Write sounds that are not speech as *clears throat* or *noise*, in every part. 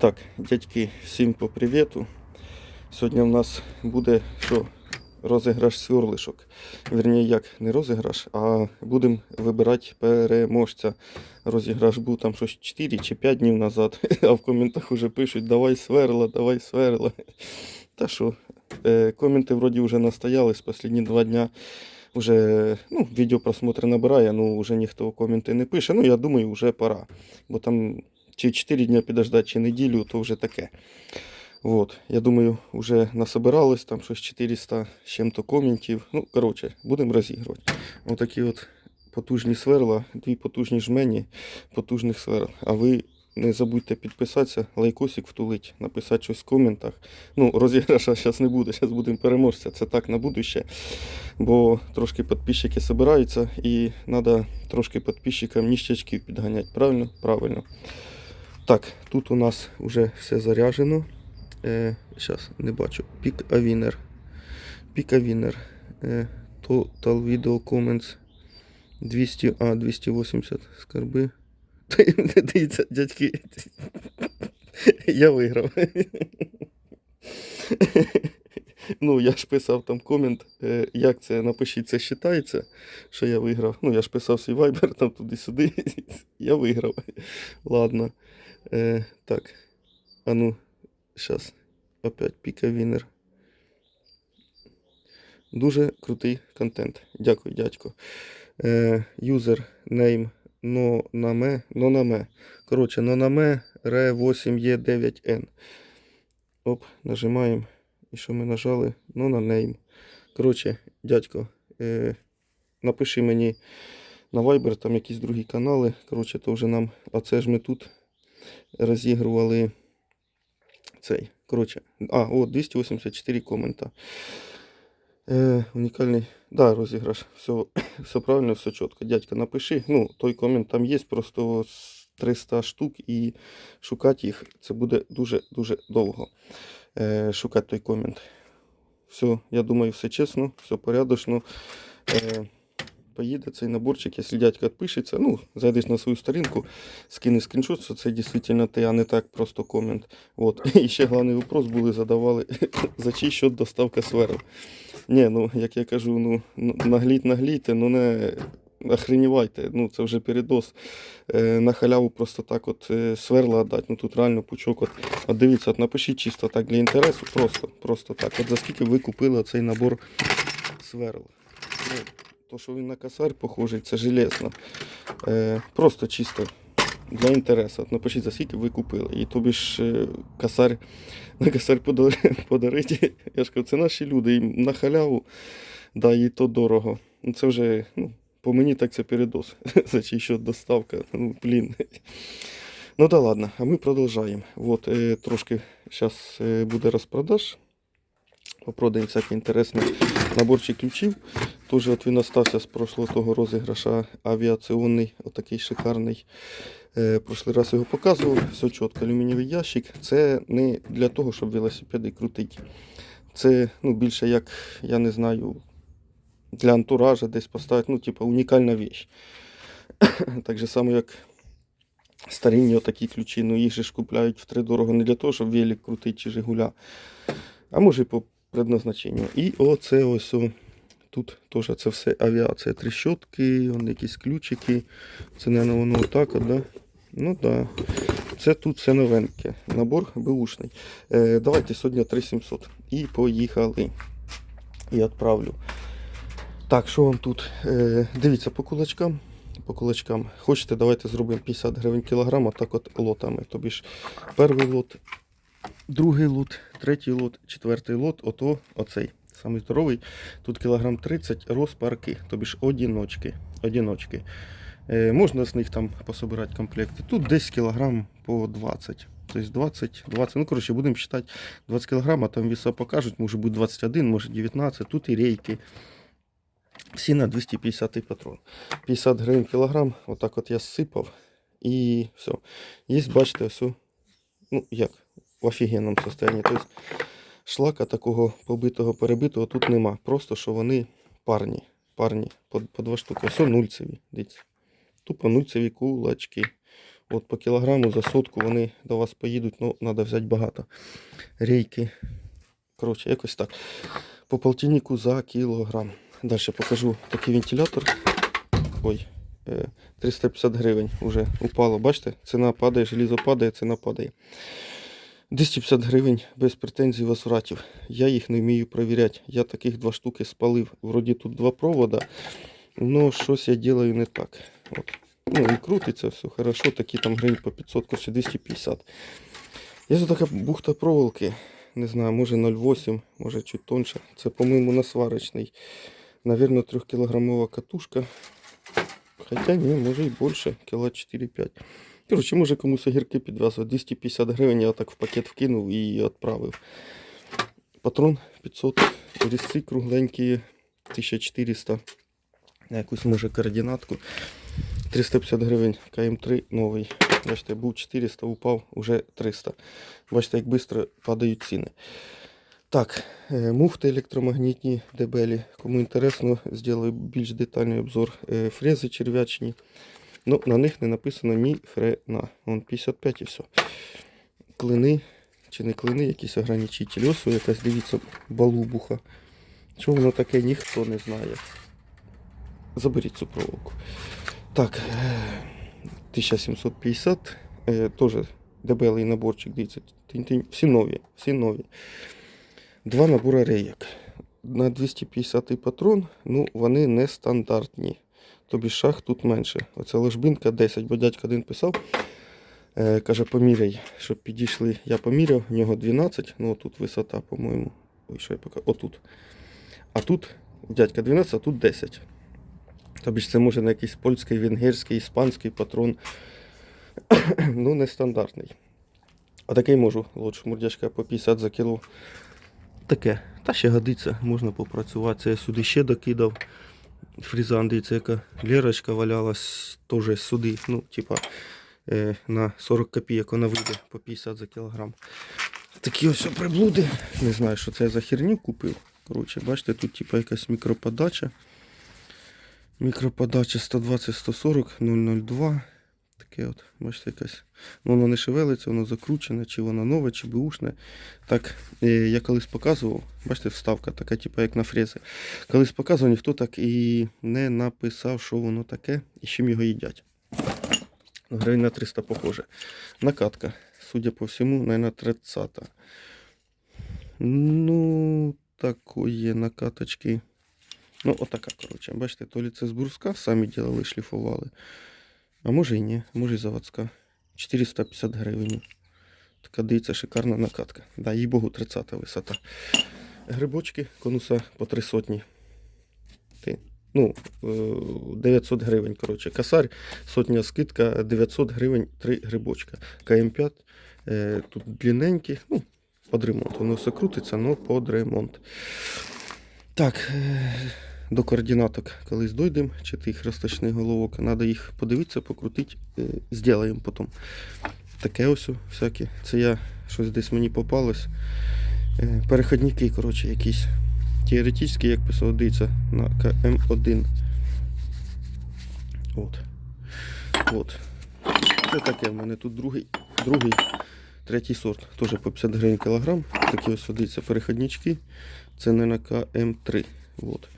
Так, дядьки, всім по привіту. Сьогодні в нас буде що? Розіграш сверлишок. Вірніше, як не розіграш, а будемо вибирати переможця. Розіграш був там щось 4 чи 5 днів назад, *laughs* а в коментах вже пишуть давай сверла, давай сверла. Та що, е, коменти вроді вже настоялись, останні два дня вже ну, відео просмотри набирає, ну вже ніхто коменти не пише. Ну, я думаю, вже пора. Бо там чи 4 дні підождати, чи неділю, то вже таке. Вот, я думаю, вже насобиралось там щось 400 з чим-то коментів. Ну, коротше, будемо розігрувати. Отакі от потужні сверла, дві потужні жмені потужних сверл. А ви не забудьте підписатися, лайкосик втулить, написати щось в коментах. Ну, розіграша *laughs* зараз не буде, зараз будемо переможця. Це так на будуще. Бо трошки підписчики збираються і треба трошки підписчикам ніщачків підганяти. Правильно? Правильно. Так, тут у нас вже все заряджено. Е, Зараз не бачу. Пік Авінер. Пік Авінер. Total Video Comments 200, а, 280 скарби. *laughs* Дивіться, дядьки. *laughs* Я виграв. *laughs* *laughs* Ну, я ж писав там комент, е, як це напишіть, це вважається, що я виграв. Ну, я ж писав свій вайбер там туди-сюди. *laughs* Я виграв. *laughs* Ладно. Е, так. А ну, зараз. Опять піка Вінер. Дуже крутий контент. Дякую, дядько. Е, Юзер name нонаме. Нонаме. Коротше, нонаме re8e9n. Оп, нажимаємо. І що ми нажали? Нонанейм. Коротше, дядько, е, напиши мені на Viber там якісь другі канали. Коротше, то вже нам. А це ж ми тут розігрували цей. Коротше, а, о, 284 комента. Е, унікальний. Да, розіграш. Все, *coughs* все правильно, все чітко. Дядька, напиши. Ну, той комент там є, просто 300 штук і шукати їх це буде дуже-дуже довго. Е, шукати той комент. Все, я думаю, все чесно, все порядочно. Е, поїде цей наборчик, якщо дядька відпишеться, ну, зайдеш на свою сторінку, скинеш скріншот, що це дійсно ти, а не так просто комент. Вот. *laughs* І ще головний вопрос були задавали, *coughs* за чий счет доставка сверл. Ні, ну, як я кажу, ну, нагліть, наглійте, ну не охренівайте, ну це вже передос. Е, на халяву просто так от е, сверла дати, ну тут реально пучок. От, от дивіться, от напишіть чисто так для інтересу, просто, просто так. От за скільки ви купили цей набор сверл. Ну, то, що він на косарь похожий, це железно. Е, просто чисто для інтересу. От напишіть, за скільки ви купили. І тобі ж е, косарь, *laughs* на косарь подар- *laughs* подарити. Я ж кажу, це наші люди. І на халяву, да, і то дорого. Ну, це вже, ну, по мені так це передос. За чий що доставка. Ну, блін. Ну да ладно, а ми продовжаємо. Вот, е, трошки зараз е, буде розпродаж. Попродаємо всякий інтересний наборчик ключів. Тоже от він остався з прошлого того розіграша авіаційний, отакий шикарний. Е, прошлий раз його показував, все чітко, алюмінієвий ящик. Це не для того, щоб велосипеди крутити. Це ну, більше як, я не знаю, для антуража десь поставити, ну, типу, унікальна віч. *coughs* так же само, як старинні отакі ключі, ну їх же ж купляють втридорого не для того, щоб велик крутити чи Жигуля, а може і по предназначенню. І оце ось о, тут теж це все авіація, тріщотки, вон якісь ключики. Це, мабуть, воно отак, от, да? Ну так. Да. Це тут все новеньке. Набор беушний. Е, давайте сьогодні 3700. І поїхали. І відправлю. Так, що вам тут? Е, дивіться по кулачкам. По кулачкам. Хочете, давайте зробимо 50 гривень кілограм, так от лотами. Тобі ж перший лот, другий лот, третій лот, четвертий лот, ото оцей. Самий здоровий. Тут кілограм 30 розпарки, тобі ж одіночки. одіночки. Е, можна з них там пособирати комплекти. Тут десь кілограм по 20. Тобто 20, 20, ну коротше, будемо вважати 20 кг, а там веса покажуть, може бути 21, може 19, тут і рейки. Всі на 250 патрон. 50 гривень кілограм, отак от я зсипав. І все. Є, бачите, все, ну як, в офігенному стані. Тобто шлака такого побитого, перебитого тут нема. Просто що вони парні. Парні по, по два штуки. Все нульцеві. Дивіться. Тупо нульцеві кулачки. От по кілограму за сотку вони до вас поїдуть, ну, треба взяти багато. Рейки. Коротше, якось так. По полтиннику за кілограм. Далі покажу такий вентилятор. Ой, е, 350 гривень вже упало. Бачите, ціна падає, желізо падає, ціна падає. 250 гривень без претензій возвратів. Я їх не вмію перевіряти. Я таких два штуки спалив. Вроді тут два провода, але щось я делаю не так. От. Ну і крутиться все хорошо, такі там гривень по 500, короче 250. Є тут така бухта проволоки. Не знаю, може 0,8, може чуть тоньше. Це, по-моєму, насварочний. Навірно, 3-кілограмова катушка. Хоча ні, може і більше, кіла 4-5. Коротше, може комусь огірки підв'язувати. 250 гривень я так в пакет вкинув і відправив. Патрон 500, різці кругленькі 1400. На якусь може координатку. 350 гривень КМ3 новий. Бачите, був 400, упав уже 300. Бачите, як швидко падають ціни. Так, е, муфти електромагнітні дебелі. Кому інтересно, зроблю більш детальний обзор Е, фрези черв'ячні. Ну, на них не написано ні хрена. Вон 55 і все. Клини, чи не клини, якісь ограничителі. Ось якась, дивіться, балубуха. Що воно таке, ніхто не знає. Заберіть цю проволоку. Так, е, 1750. Е, Теж дебелий наборчик, дивіться. Всі нові, всі нові. Два набори рейок. На 250 патрон, ну, вони не стандартні. Тобі шах тут менше. Оця ложбинка 10, бо дядька один писав. Е, каже, поміряй, щоб підійшли. Я поміряв, в нього 12, ну тут висота, по-моєму. Ой, що я пока. Отут. А тут дядька 12, а тут 10. Тобі ж це може на якийсь польський, венгерський, іспанський патрон. *coughs* ну, нестандартний. А такий можу, лучше мурдячка по 50 за кіло. Таке. Та ще годиться, можна попрацювати. Це я сюди ще докидав. Фрізан, дивіться, яка лірочка валялась теж сюди. Ну, типа е, на 40 копійок вона вийде по 50 за кілограм. Такі ось приблуди. Не знаю, що це за херню купив. Коротше, бачите, тут типа якась мікроподача. Мікроподача 120-140 002. Таке от, бачите, якась. Ну, воно не шевелиться, воно закручене, чи воно нове, чи беушне. Так, е, я колись показував, бачите, вставка така, типу, як на фрези. Колись показував, ніхто так і не написав, що воно таке і з чим його їдять. Ну, Гривень на 300 похоже. Накатка, судя по всьому, наверное, 30. Ну, такої накаточки. Ну, отака, коротше. Бачите, то лі це з бруска самі ділили, шліфували. А може і ні, може і заводська. 450 гривень. Така дивіться, шикарна накатка. Да, їй богу, 30 висота. Грибочки конуса по 3 сотні. Ти, ну, е, 900 гривень, коротше. Косарь, сотня скидка, 900 гривень 3 грибочка. КМ5. Е, тут длинненькі, ну, під ремонт. Воно все крутиться, але під ремонт. Так, е, до координаток колись дойдемо, чи тих розточних головок. Треба їх подивитися, покрутити, е, зробимо потім. Таке ось всяке. Це я щось десь мені попалось. Е, Переходники, коротше, якісь. Теоретичні, як писав, на КМ1. От. От. Це таке в мене тут другий, другий, третій сорт. Теж по 50 гривень кілограм. Такі ось дивіться, переходнички. Це не на КМ3. Вот.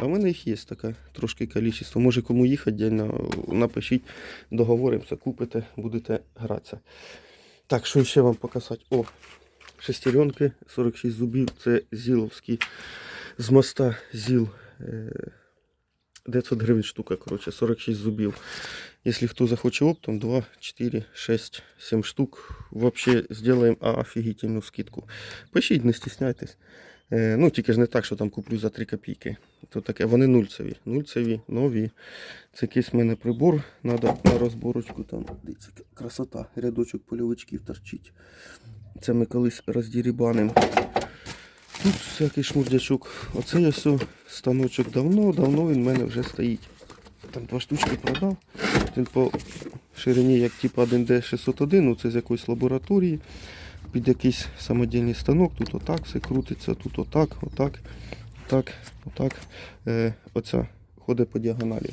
А в мене їх є така трошки кількість. Може кому їх віддільно напишіть, договоримося, купите, будете гратися. Так, що ще вам показати? О, шестеренки, 46 зубів, це зіловські з моста ЗІЛ. е, 900 гривень штука, коротше, 46 зубів. Якщо хто захоче оптом, 2, 4, 6, 7 штук. Вообще сделаем офігітельну скидку. Пишіть, не стісняйтесь. Е, ну, тільки ж не так, що там куплю за 3 копійки. То таке, вони нульцеві. Нульцеві, нові. Це якийсь в мене прибор. Надо на розборочку там. Дивіться, красота. Рядочок польовичків торчить. Це ми колись роздірібанимо. Тут всякий шмурдячок. Оце я все станочок давно, давно він в мене вже стоїть. Там два штучки продав. Він по ширині, як типу 1D601, ну це з якоїсь лабораторії. Під якийсь самодільний станок. Тут отак все крутиться, тут отак, отак, отак, отак. Е, оця ходить по діагоналі.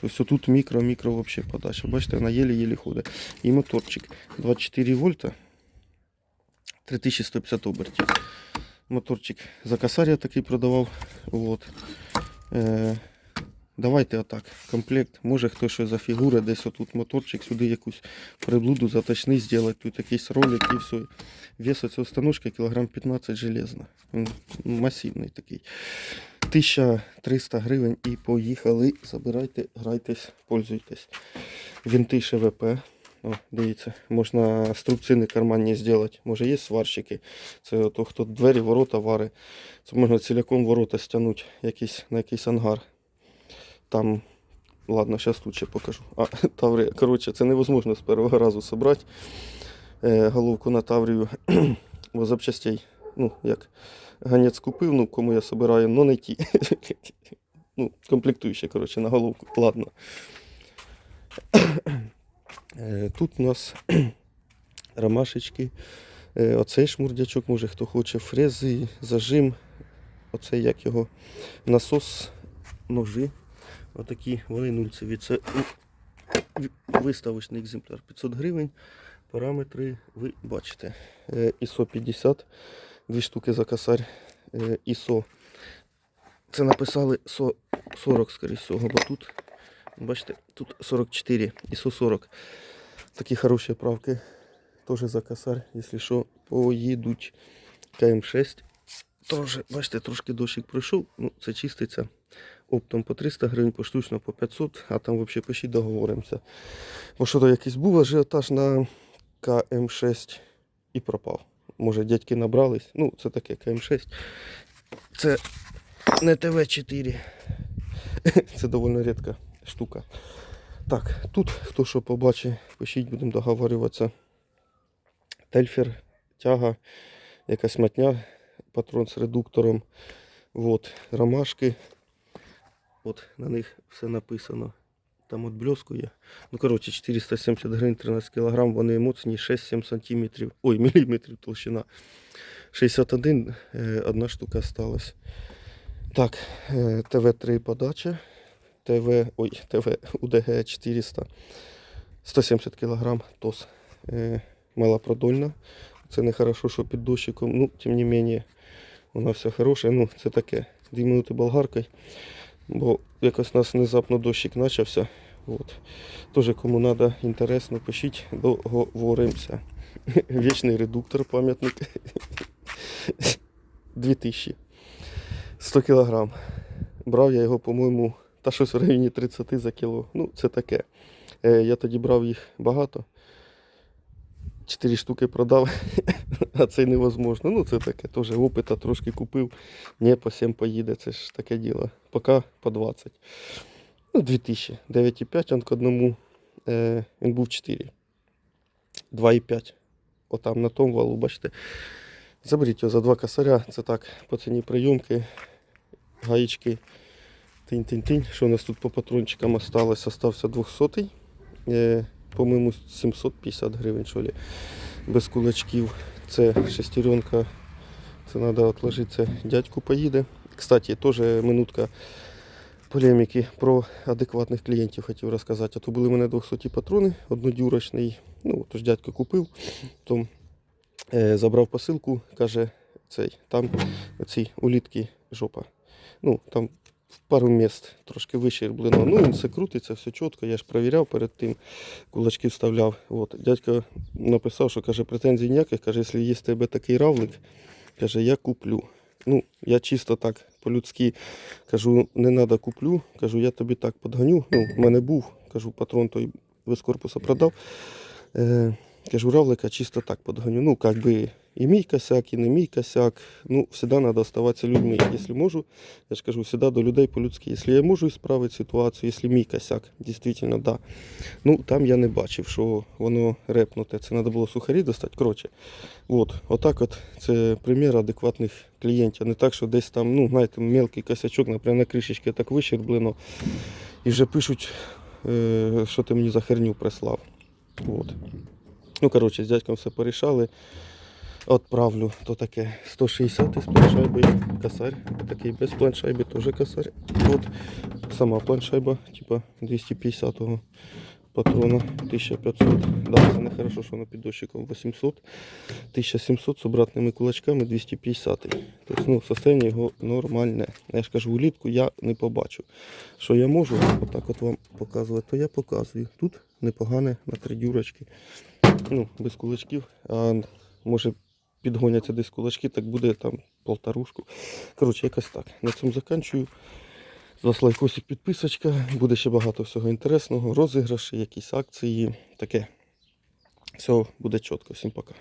Тобто тут мікро-мікро взагалі подача. Бачите, вона єлі-єлі ходить. І моторчик 24 вольта, 3150 обертів. Моторчик за косарь я такий продавав. От. Е, давайте отак. Комплект. Може хто що за фігура, десь отут моторчик, сюди якусь приблуду заточний зробити, тут якийсь ролик і все. Вес цього станочка кілограм 15 железно. Він масивний такий. 1300 гривень і поїхали. Забирайте, грайтесь, пользуйтесь. Вінти ШВП. О, дивіться, можна струбцини карманні зробити. Може є сварщики. Це ото, хто двері, ворота вари. Це можна ціляком ворота стягнути якийсь, на якийсь ангар. Там, ладно, зараз тут ще покажу. А, *laughs* таврія. Коротше, це невозможно з першого разу зібрати. Е, головку на таврію. *clears throat* Бо запчастей, ну, як ганець купив, ну, кому я собираю, ну не ті. *laughs* ну, комплектуючі, коротше, на головку. Ладно. *clears throat* Е, Тут у нас *clears throat* ромашечки. Е, Оцей шмурдячок, може хто хоче, фрези, зажим. Оцей як його насос, ножи. Отакі вони нульцеві. Це виставочний екземпляр 500 гривень. Параметри ви бачите. Е, ISO 50, дві штуки за косарь. Е, ISO. Це написали SO 40, скоріше всього, бо тут, бачите, тут 44, ISO 40. Такі хороші правки. Теж за косарь, якщо що, поїдуть. КМ6. Теж, бачите, трошки дощик пройшов. Ну, це чиститься. Оптом по 300 гривень, поштучно по 500, а там взагалі пишіть договоримося. Бо що то якийсь був ажіотаж на КМ6 і пропав. Може дядьки набрались. Ну, це таке КМ6. Це не ТВ4. *laughs* Це доволі рідка штука. Так, тут хто що побачить, пишіть, будемо договорюватися. Тельфер, тяга, якась матня, патрон з редуктором. Вот, ромашки. От на них все написано. Там от блескує. Ну, коротше, 470 гривень, 13 кг, вони моцні, 6-7 см. Ой, *laughs* міліметрів толщина. 61, е, одна штука осталась. Так, е, ТВ-3 подача. ТВ, ой, ТВ УДГ 400. 170 кг ТОС. Малопродольна. Це не хорошо, що під дощиком. Ну, тим не менее, вона все хороша. Ну, це таке. 2 минути болгаркою. Бо якось у нас внезапно дощик почався. От. Тоже кому треба інтересно, пишіть, договоримося. *laughs* Вічний редуктор, пам'ятник. 2000. 100 кг. Брав я його, по-моєму, та щось в районі 30 за кіло. Ну, це таке. Е, я тоді брав їх багато. Чотири штуки продав, *laughs* а це невозможно. Ну, це таке, теж опита трошки купив. Не по 7 поїде, це ж таке діло. Поки по 20. Ну, 2000. 9,5 он к одному. Е, він був 4. 2,5. Отам на тому валу, бачите. Заберіть його за два косаря. Це так, по ціні прийомки, гаєчки. Тинь-тинь-тинь. Що у нас тут по патрончикам осталось? Остався 200. Е, по-моєму, 750 гривень, що ли, без кулачків. Це шестеренка. Це треба відложити. Це дядьку поїде. Кстати, теж минутка полеміки про адекватних клієнтів хотів розказати. А то були в мене 200 патрони, однодюрочний. Ну, тож дядько купив. Потім е, забрав посилку, каже, цей, там оці улітки жопа. Ну, там пару міст трошки вище вищерблено. Ну, він все крутиться, все чітко. Я ж перевіряв перед тим, кулачки вставляв. От. Дядько написав, що каже, претензій ніяких, каже, якщо є в тебе такий равлик, каже, я куплю. Ну, я чисто так по-людськи кажу, не треба куплю. Кажу, я тобі так подганю. Ну, в мене був, кажу, патрон той без корпуса продав. Е, кажу, равлика чисто так подганю. Ну, как би і мій косяк, і не мій косяк. Ну, всегда надо оставатися людьми. Якщо можу, я ж кажу, всегда до людей по-людськи. Якщо я можу справити ситуацію, якщо мій косяк, дійсно, да. Ну, там я не бачив, що воно репнуте. Це треба було сухарі достати. Коротше, от, отак от це примір адекватних клієнтів. Не так, що десь там, ну, знаєте, мелкий косячок, наприклад, на кришечці так вищерблено. І вже пишуть, е, що ти мені за херню прислав. От. Ну, коротше, з дядьком все порішали. Отправлю то таке 160 з планшайбою, косарь. Такий без планшайби теж косарь. От сама планшайба, типа 250-го патрона 1500. Да, це не хорошо, що вона під дощиком 800. 1700 з обратними кулачками 250. Тобто, ну, состояние його нормальне. Я ж кажу, улітку я не побачу. Що я можу отак от вам показувати, то я показую. Тут непогане на три дюрочки. Ну, без кулачків. А може підгоняться десь кулачки, так буде там полторушку. Коротше, якось так. На цьому закінчую. З вас лайкосик, підписочка. Буде ще багато всього інтересного. Розіграші, якісь акції. Таке. Все буде чітко. Всім пока.